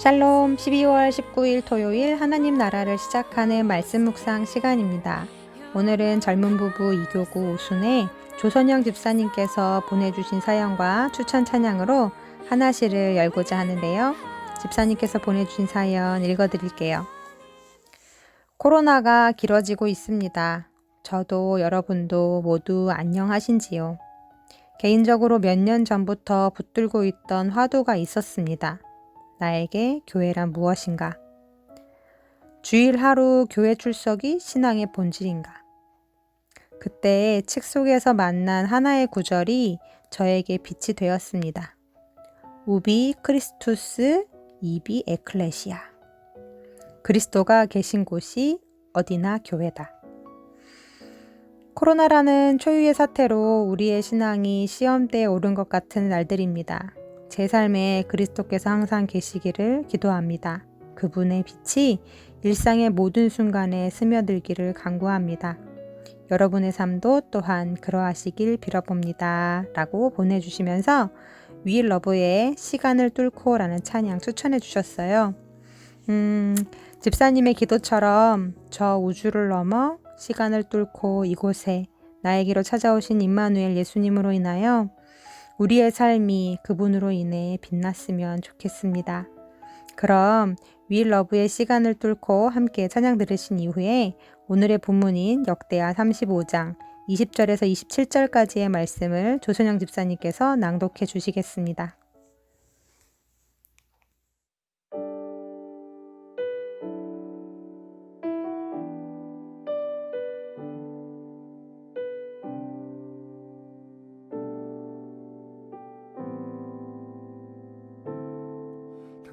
샬롬 12월 19일 토요일 하나님 나라를 시작하는 말씀 묵상 시간입니다. 오늘은 젊은 부부 이교구 오순의 조선영 집사님께서 보내주신 사연과 추천 찬양으로 하나시를 열고자 하는데요. 집사님께서 보내주신 사연 읽어드릴게요. 코로나가 길어지고 있습니다. 저도 여러분도 모두 안녕하신지요. 개인적으로 몇 년 전부터 붙들고 있던 화두가 있었습니다. 나에게 교회란 무엇인가? 주일 하루 교회 출석이 신앙의 본질인가? 그때 책 속에서 만난 하나의 구절이 저에게 빛이 되었습니다. 우비 크리스투스 이비 에클레시아. 그리스도가 계신 곳이 어디나 교회다. 코로나라는 초유의 사태로 우리의 신앙이 시험대에 오른 것 같은 날들입니다. 제 삶에 그리스도께서 항상 계시기를 기도합니다. 그분의 빛이 일상의 모든 순간에 스며들기를 간구합니다. 여러분의 삶도 또한 그러하시길 빌어봅니다. 라고 보내주시면서 위일 러브의 시간을 뚫고 라는 찬양 추천해 주셨어요. 음, 집사님의 기도처럼 저 우주를 넘어 시간을 뚫고 이곳에 나에게로 찾아오신 임마누엘 예수님으로 인하여 우리의 삶이 그분으로 인해 빛났으면 좋겠습니다. 그럼 윌러브의 시간을 뚫고 함께 찬양 들으신 이후에 오늘의 본문인 역대하 35장 20절에서 27절까지의 말씀을 조선영 집사님께서 낭독해 주시겠습니다.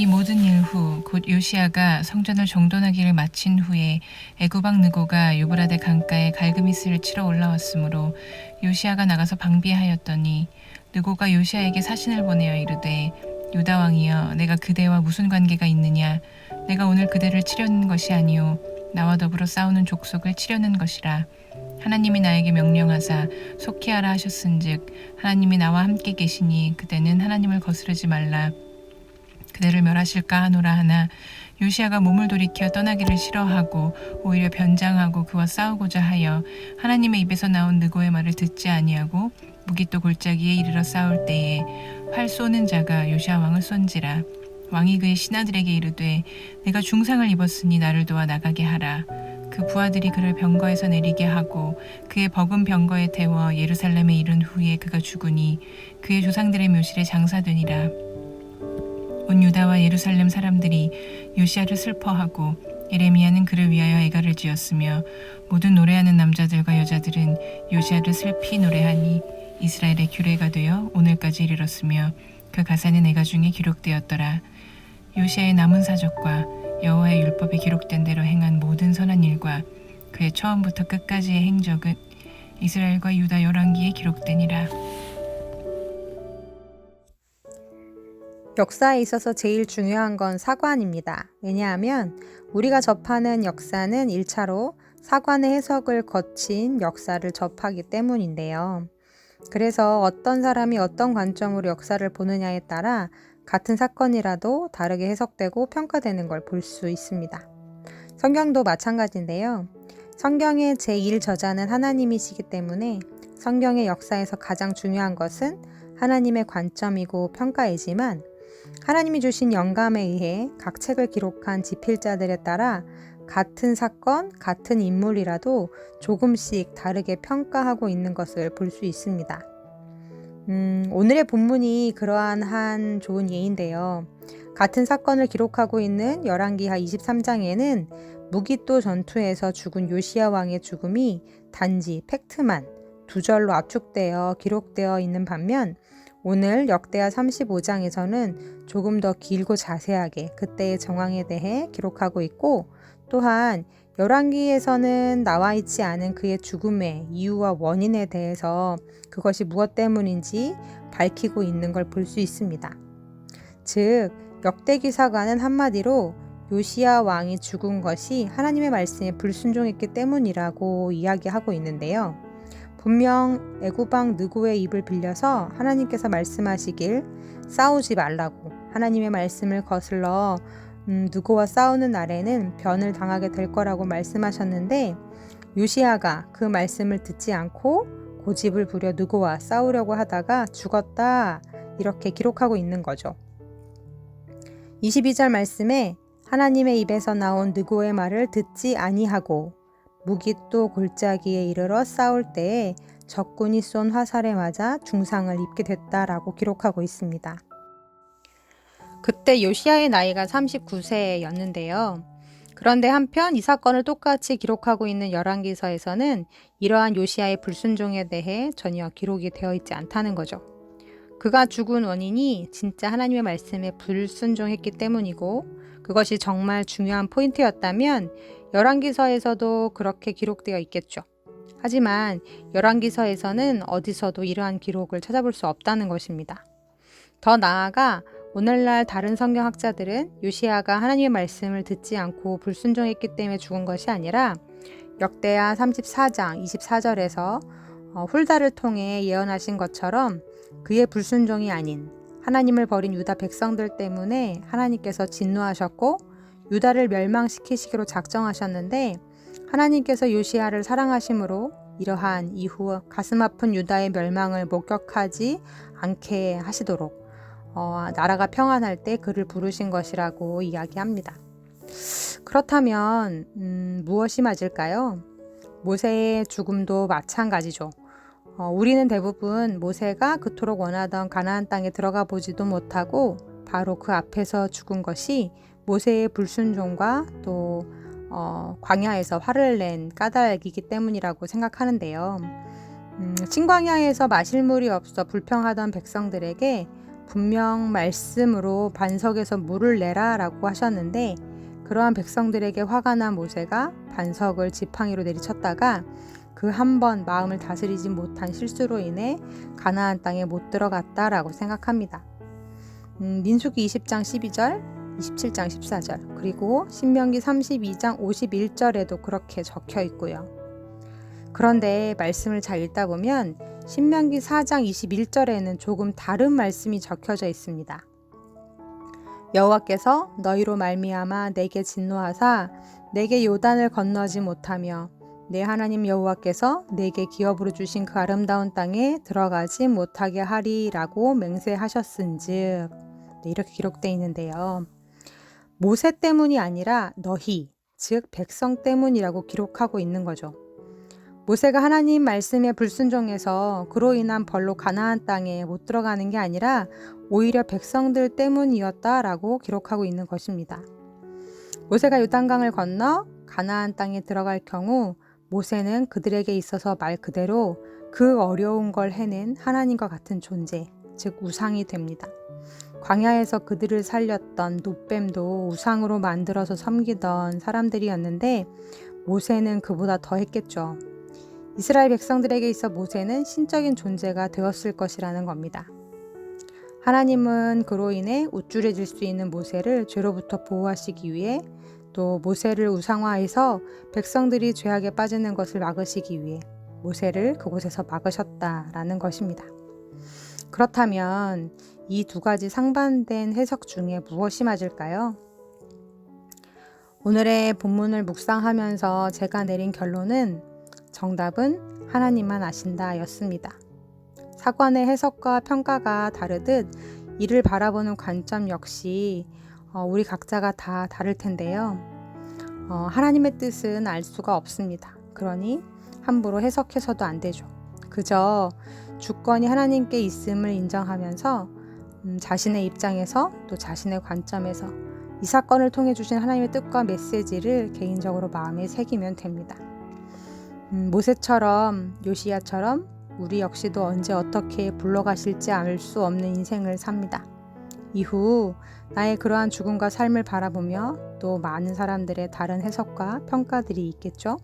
이 모든 일 후 곧 요시아가 성전을 정돈하기를 마친 후에 애구방 느고가 유브라데 강가에 갈그미스를 치러 올라왔으므로 요시아가 나가서 방비하였더니 느고가 요시아에게 사신을 보내어 이르되 유다 왕이여 내가 그대와 무슨 관계가 있느냐? 내가 오늘 그대를 치려는 것이 아니요 나와 더불어 싸우는 족속을 치려는 것이라. 하나님이 나에게 명령하사 속히 하라 하셨은즉 하나님이 나와 함께 계시니 그대는 하나님을 거스르지 말라 그대를 멸하실까 하노라 하나. 요시아가 몸을 돌이켜 떠나기를 싫어하고 오히려 변장하고 그와 싸우고자 하여 하나님의 입에서 나온 느고의 말을 듣지 아니하고 무기 또 골짜기에 이르러 싸울 때에 활 쏘는 자가 요시아 왕을 쏜지라. 왕이 그의 신하들에게 이르되 내가 중상을 입었으니 나를 도와 나가게 하라. 그 부하들이 그를 병거에서 내리게 하고 그의 버금 병거에 태워 예루살렘에 이른 후에 그가 죽으니 그의 조상들의 묘실에 장사되니라 온 유다와 예루살렘 사람들이 요시아를 슬퍼하고 예레미야는 그를 위하여 애가를 지었으며 모든 노래하는 남자들과 여자들은 요시아를 슬피 노래하니 이스라엘의 규례가 되어 오늘까지 이르렀으며 그 가사는 애가 중에 기록되었더라. 요시아의 남은 사적과 여호와의 율법에 기록된 대로 행한 모든 선한 일과 그의 처음부터 끝까지의 행적은 이스라엘과 유다 열왕기에 기록되니라. 역사에 있어서 제일 중요한 건 사관입니다. 왜냐하면 우리가 접하는 역사는 1차로 사관의 해석을 거친 역사를 접하기 때문인데요. 그래서 어떤 사람이 어떤 관점으로 역사를 보느냐에 따라 같은 사건이라도 다르게 해석되고 평가되는 걸 볼 수 있습니다. 성경도 마찬가지인데요. 성경의 제1 저자는 하나님이시기 때문에 성경의 역사에서 가장 중요한 것은 하나님의 관점이고 평가이지만 하나님이 주신 영감에 의해 각 책을 기록한 지필자들에 따라 같은 사건, 같은 인물이라도 조금씩 다르게 평가하고 있는 것을 볼 수 있습니다. 음, 오늘의 본문이 그러한 한 좋은 예인데요. 같은 사건을 기록하고 있는 열왕기하 23장에는 무기또 전투에서 죽은 요시야 왕의 죽음이 단지 팩트만 두 절로 압축되어 기록되어 있는 반면 오늘 역대하 35장에서는 조금 더 길고 자세하게 그때의 정황에 대해 기록하고 있고 또한 열왕기에서는 나와 있지 않은 그의 죽음의 이유와 원인에 대해서 그것이 무엇 때문인지 밝히고 있는 걸 볼 수 있습니다. 즉 역대기사관은 한마디로 요시야 왕이 죽은 것이 하나님의 말씀에 불순종했기 때문이라고 이야기하고 있는데요. 분명 애구방 느고의 입을 빌려서 하나님께서 말씀하시길 싸우지 말라고 하나님의 말씀을 거슬러 음, 누구와 싸우는 날에는 변을 당하게 될 거라고 말씀하셨는데 요시아가 그 말씀을 듣지 않고 고집을 부려 누구와 싸우려고 하다가 죽었다 이렇게 기록하고 있는 거죠. 22절 말씀에 하나님의 입에서 나온 느고의 말을 듣지 아니하고 무기또 골짜기에 이르러 싸울 때에 적군이 쏜 화살에 맞아 중상을 입게 됐다라고 기록하고 있습니다. 그때 요시아의 나이가 39세였는데요. 그런데 한편 이 사건을 똑같이 기록하고 있는 열왕기서에서는 이러한 요시아의 불순종에 대해 전혀 기록이 되어 있지 않다는 거죠. 그가 죽은 원인이 진짜 하나님의 말씀에 불순종했기 때문이고 그것이 정말 중요한 포인트였다면 열왕기서에서도 그렇게 기록되어 있겠죠. 하지만 열왕기서에서는 어디서도 이러한 기록을 찾아볼 수 없다는 것입니다. 더 나아가 오늘날 다른 성경학자들은 요시아가 하나님의 말씀을 듣지 않고 불순종했기 때문에 죽은 것이 아니라 역대하 34장 24절에서 어, 훌다를 통해 예언하신 것처럼 그의 불순종이 아닌 하나님을 버린 유다 백성들 때문에 하나님께서 진노하셨고 유다를 멸망시키시기로 작정하셨는데 하나님께서 요시아를 사랑하심으로 이러한 이후 가슴 아픈 유다의 멸망을 목격하지 않게 하시도록 어, 나라가 평안할 때 그를 부르신 것이라고 이야기합니다. 그렇다면 음, 무엇이 맞을까요? 모세의 죽음도 마찬가지죠. 어, 우리는 대부분 모세가 그토록 원하던 가나안 땅에 들어가 보지도 못하고 바로 그 앞에서 죽은 것이 모세의 불순종과 또 어, 광야에서 화를 낸 까닭이기 때문이라고 생각하는데요. 음, 신광야에서 마실 물이 없어 불평하던 백성들에게 분명 말씀으로 반석에서 물을 내라라고 하셨는데 그러한 백성들에게 화가 난 모세가 반석을 지팡이로 내리쳤다가 그 한 번 마음을 다스리지 못한 실수로 인해 가나안 땅에 못 들어갔다라고 생각합니다. 음, 민수기 20장 12절, 27장 14절, 그리고 신명기 32장 51절에도 그렇게 적혀 있고요. 그런데 말씀을 잘 읽다 보면 신명기 4장 21절에는 조금 다른 말씀이 적혀져 있습니다. 여호와께서 너희로 말미암아 내게 진노하사 내게 요단을 건너지 못하며 내 하나님 여호와께서 내게 기업으로 주신 그 아름다운 땅에 들어가지 못하게 하리라고 맹세하셨은즉 네, 이렇게 기록되어 있는데요. 모세 때문이 아니라 너희 즉 백성 때문이라고 기록하고 있는 거죠. 모세가 하나님 말씀에 불순종해서 그로 인한 벌로 가나안 땅에 못 들어가는 게 아니라 오히려 백성들 때문이었다라고 기록하고 있는 것입니다. 모세가 요단강을 건너 가나안 땅에 들어갈 경우 모세는 그들에게 있어서 말 그대로 그 어려운 걸 해낸 하나님과 같은 존재, 즉 우상이 됩니다. 광야에서 그들을 살렸던 노뱀도 우상으로 만들어서 섬기던 사람들이었는데 모세는 그보다 더 했겠죠. 이스라엘 백성들에게 있어 모세는 신적인 존재가 되었을 것이라는 겁니다. 하나님은 그로 인해 우쭐해질 수 있는 모세를 죄로부터 보호하시기 위해 또 모세를 우상화해서 백성들이 죄악에 빠지는 것을 막으시기 위해 모세를 그곳에서 막으셨다라는 것입니다. 그렇다면 이 두 가지 상반된 해석 중에 무엇이 맞을까요? 오늘의 본문을 묵상하면서 제가 내린 결론은 정답은 하나님만 아신다 였습니다. 사관의 해석과 평가가 다르듯 이를 바라보는 관점 역시 어, 우리 각자가 다 다를 텐데요. 어, 하나님의 뜻은 알 수가 없습니다. 그러니 함부로 해석해서도 안 되죠. 그저 주권이 하나님께 있음을 인정하면서 음, 자신의 입장에서 또 자신의 관점에서 이 사건을 통해 주신 하나님의 뜻과 메시지를 개인적으로 마음에 새기면 됩니다. 음, 모세처럼 요시야처럼 우리 역시도 언제 어떻게 불러가실지 알 수 없는 인생을 삽니다. 이후 나의 그러한 죽음과 삶을 바라보며 또 많은 사람들의 다른 해석과 평가들이 있겠죠.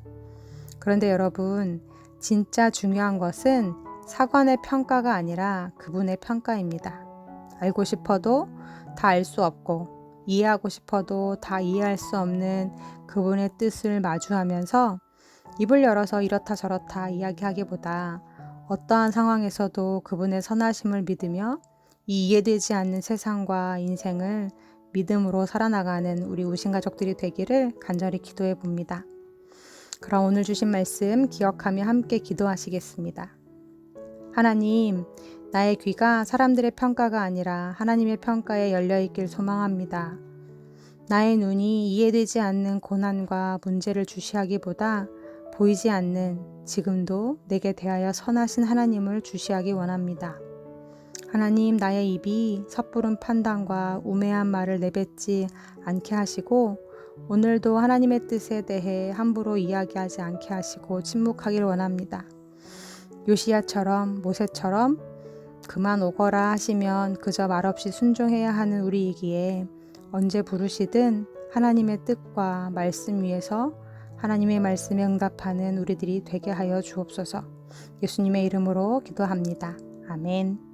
그런데 여러분, 진짜 중요한 것은 사관의 평가가 아니라 그분의 평가입니다. 알고 싶어도 다 알 수 없고 이해하고 싶어도 다 이해할 수 없는 그분의 뜻을 마주하면서 입을 열어서 이렇다 저렇다 이야기하기보다 어떠한 상황에서도 그분의 선하심을 믿으며 이 이해되지 않는 세상과 인생을 믿음으로 살아나가는 우리 우신 가족들이 되기를 간절히 기도해 봅니다. 그럼 오늘 주신 말씀 기억하며 함께 기도하시겠습니다. 하나님, 나의 귀가 사람들의 평가가 아니라 하나님의 평가에 열려 있길 소망합니다. 나의 눈이 이해되지 않는 고난과 문제를 주시하기보다 보이지 않는 지금도 내게 대하여 선하신 하나님을 주시하기 원합니다. 하나님, 나의 입이 섣부른 판단과 우매한 말을 내뱉지 않게 하시고, 오늘도 하나님의 뜻에 대해 함부로 이야기하지 않게 하시고 침묵하길 원합니다. 요시야처럼 모세처럼 그만 오거라 하시면 그저 말없이 순종해야 하는 우리이기에 언제 부르시든 하나님의 뜻과 말씀 위에서 하나님의 말씀에 응답하는 우리들이 되게 하여 주옵소서. 예수님의 이름으로 기도합니다. 아멘.